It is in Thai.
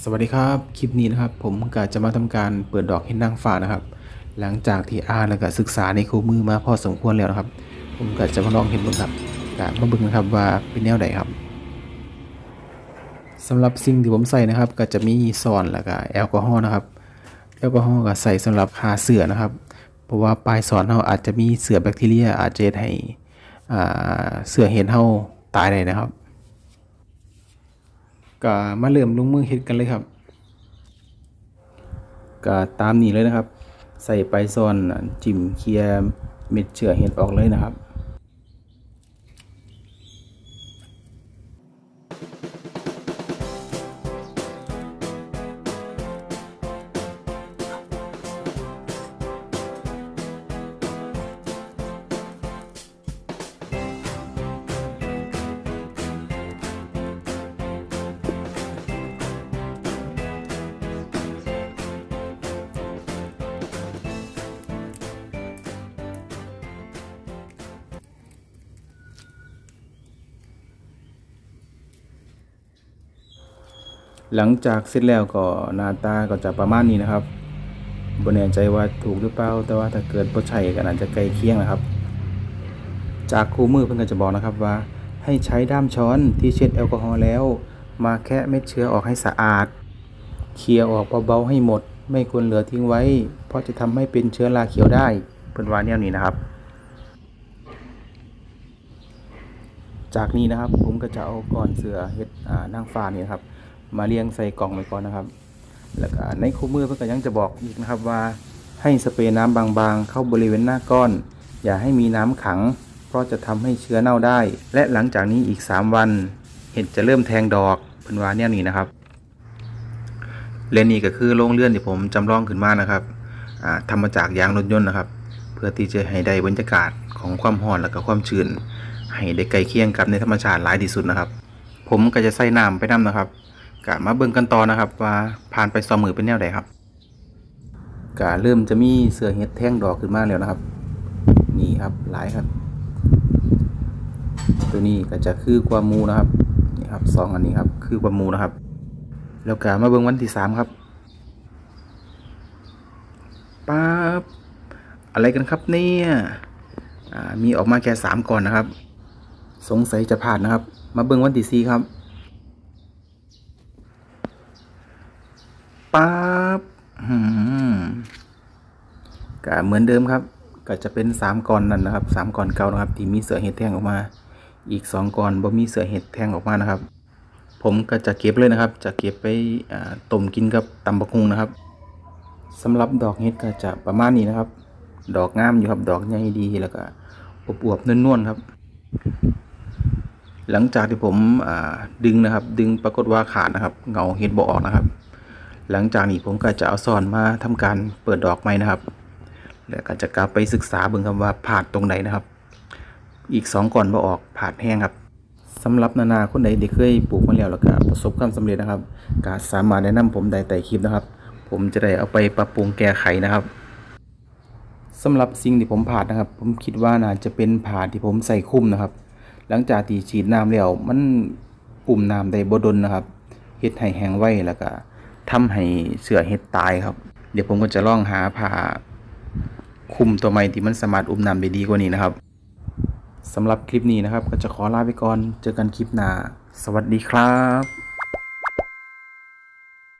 สวัสดีครับ คลิปนี้นะครับ ผมก็จะมาทำการเปิดดอกเห็ดนางฟ้านะครับ หลังจากที่อ่านแล้วก็ศึกษาในคู่มือมาพอสมควรแล้วนะครับ ผมก็จะมาลองเห็นบึงครับก็มาบิ่งนะครับว่าเป็นแนวใดครับสำหรับสิ่งที่ผมใส่นะครับ ก็จะมีซอนแล้วก็แอลกอฮอล์นะครับ แอลกอฮอล์ก็ใส่สำหรับฆ่าเสือนะครับ เพราะว่าปลายสอนเราอาจจะมีเสือแบคทีเรียอาจจะเฮ็ดให้เสือเห็ดเฮาตายได้นะครับ ก็มาเริ่มลงมือเฮ็ดกันเลยครับก็ตามนี้เลยนะครับ ใส่ไปซ่อนจิ้มเคลียเม็ดเชื้อเห็ดออกเลยนะครับ หลังจากเสร็จแล้วก็หน้าตาก็จะประมาณนี้นะครับบนแน่ใจว่าถูกหรือเปล่า แต่ว่าถ้าเกิดบ่ใช่ก็อาจจะใกล้เคียงนะครับ จากคู่มือเพิ่นก็จะบอกนะครับว่า ให้ใช้ด้ามช้อนที่เช็ดแอลกอฮอล์แล้ว มาแคะเม็ดเชื้อออกให้สะอาด เคลียร์ออกเบาๆให้หมด ไม่ควรเหลือทิ้งไว้ เพราะจะทำให้เป็นเชื้อราเขียวได้เพิ่นว่าแนวนี้นะครับ จากนี้นะครับผมก็จะเอาก้อนเสือเห็ดอ่งฟ้านี่ครับ มาเรียงใส่กล่องไว้ก่อนนะครับ แล้วก็ในคู่มือเพื่อนก็ยังจะบอกอีกนะครับว่าให้สเปรย์น้ำบางๆ เข้าบริเวณหน้าก้อน อย่าให้มีน้ำขัง เพราะจะทำให้เชื้อเน่าได้ และหลังจากนี้อีก 3 วัน เห็ดจะเริ่มแทงดอกเพิ่นว่าเนี่ยนี่นะครับและนี่ก็คือโรงเรือนที่ผมจำลองขึ้นมานะครับอ่าทำมาจากยางรถยนต์นะครับ เพื่อที่จะให้ได้บรรยากาศของความร้อนและก็ความชื้นให้ได้ใกล้เคียงกับในธรรมชาติหลายที่สุดนะครับ ผมก็จะใส่น้ำไปน้ำนะครับ กะมาเบิ่งกันต่อนะครับ ว่าผ่านไปสองมือเป็นแนวใดครับกะเริ่มจะมีเสือเห็ดแท่งดอกขึ้นมาแล้วนะครับ นี่ครับหลายครับ ตัวนี้ก็จะคือกว่ามูนะครับนี่ครับสองอันนี้ครับ คือกว่ามูนะครับ แล้วกะมาเบิ่งวันที่สามครับป๊าบอะไรกันครับเนี่ยมีออกมาแค่สามก่อนนะครับ สงสัยจะผ่านนะครับ มาเบิ่งวันที่สี่ครับ ปั๊บก็เหมือนเดิมครับ ก็จะเป็นสามก้อนนั่นนะครับสามก้อนเก่านะครับ ที่มีเสือเห็ดแทงออกมา อีกสองก้อนบ่มีเสือเห็ดแทงออกมานะครับ ผมก็จะเก็บเลยนะครับ จะเก็บไปต้มกินกับตำบักุงนะครับสำหรับดอกเห็ดก็จะประมาณนี้นะครับ ดอกงามอยู่ครับดอกใหญ่ดีแล้วก็อวบๆนวลๆครับ หลังจากที่ผมดึงนะครับ ดึงปรากฏว่าขาดนะครับ เงาเห็ดบ่ออกนะครับ หลังจากนี้ผมก็จะเอาซ่อนมาทำการเปิดดอกไม้นะครับ แล้วก็จะกลับไปศึกษาเบิ่งครับว่าผาดตรงไหนนะครับ อีกสองก่อนบ่ออกผาดแห้งครับสำหรับนานาคนใดที่เคยปลูกมาแล้วแล้วก็ประสบความสำเร็จนะครับก็สามารถแนะนำผมได้ใต้คลิปนะครับ ผมจะได้เอาไปปรับปรุงแก้ไขนะครับสำหรับสิ่งที่ผมผ่านะครับ ผมคิดว่าน่าจะเป็นผ่าที่ผมใส่คุ้มนะครับ หลังจากที่ฉีดน้ำแล้วมันปุ่มน้ำได้บ่ดนนะครับเฮ็ดให้แห้งไว้แล้วก็ ทำให้เสือเห็ดตายครับ เดี๋ยวผมก็จะลองหาผ้าคุมตัวใหม่ที่มันสามารถอุ้มน้ำได้ดีกว่านี้นะครับสำหรับคลิปนี้นะครับ ก็จะขอลาไปก่อน เจอกันคลิปหน้า สวัสดีครับ